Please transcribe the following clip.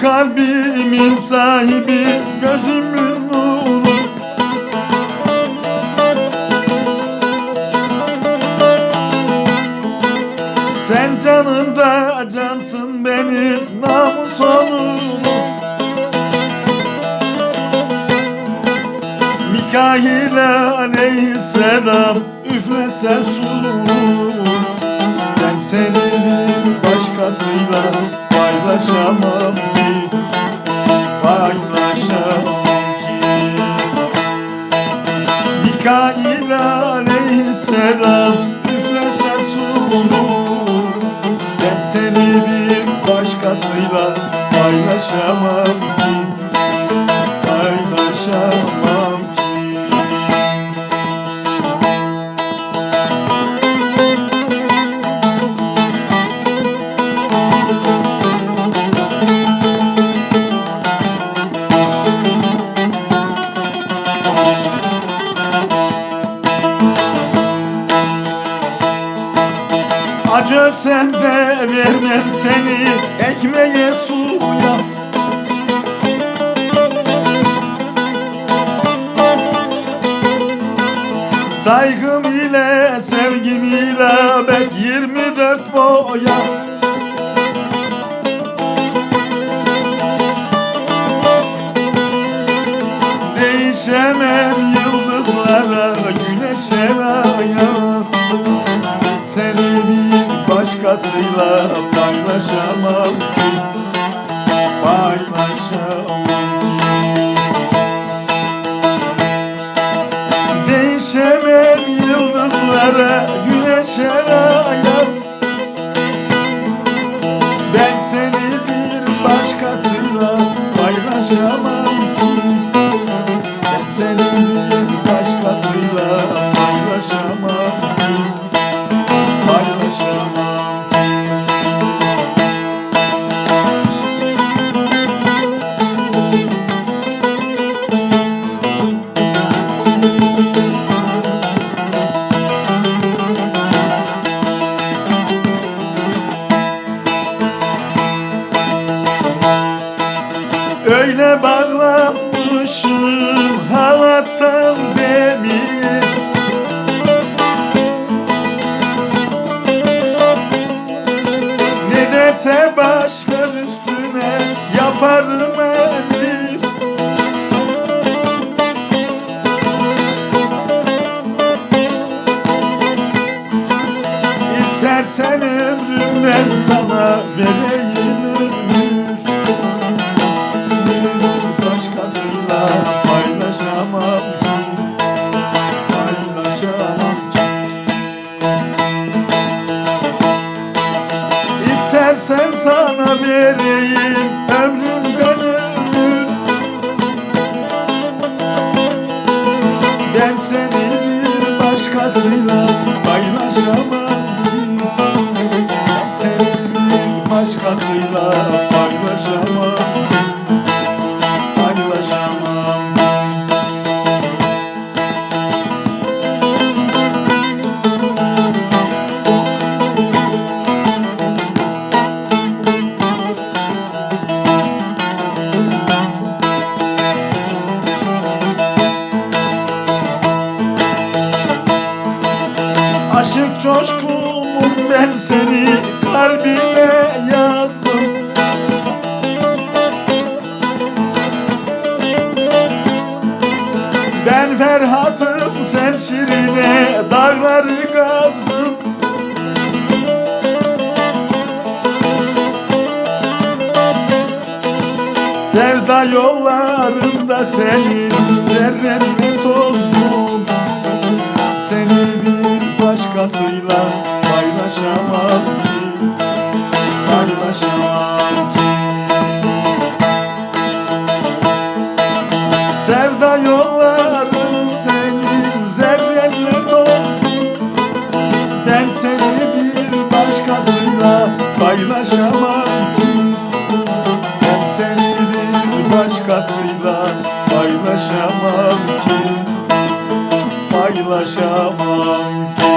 Kalbimin sahibi gözümün benim namus onum Mikail aleyhisselam üflese sur Ben senin başkasıyla paylaşamam ki Paylaşamam ki. Mikail aleyhisselam Acı sen de vermem seni ekmeğe suya. Saygım ile sevgim ile bet 24 boya. Değişemem yıldızlara güneşe bir başkasıyla paylaşamam ki Paylaşamam. Ki Değişemem yıldızlara güneşe aya Ben seni bir başkasıyla paylaşamam. Ki Ben seni bir yaparım emir İstersen ömrümden sana vereyim ömür ben seni kalbime yazdım. Ben Ferhat'ım sen Şirin'e dağları kazdım. Sevda yollarında senin zerrenle tozdum başkasıyla paylaşamam ki. Paylaşamam ki.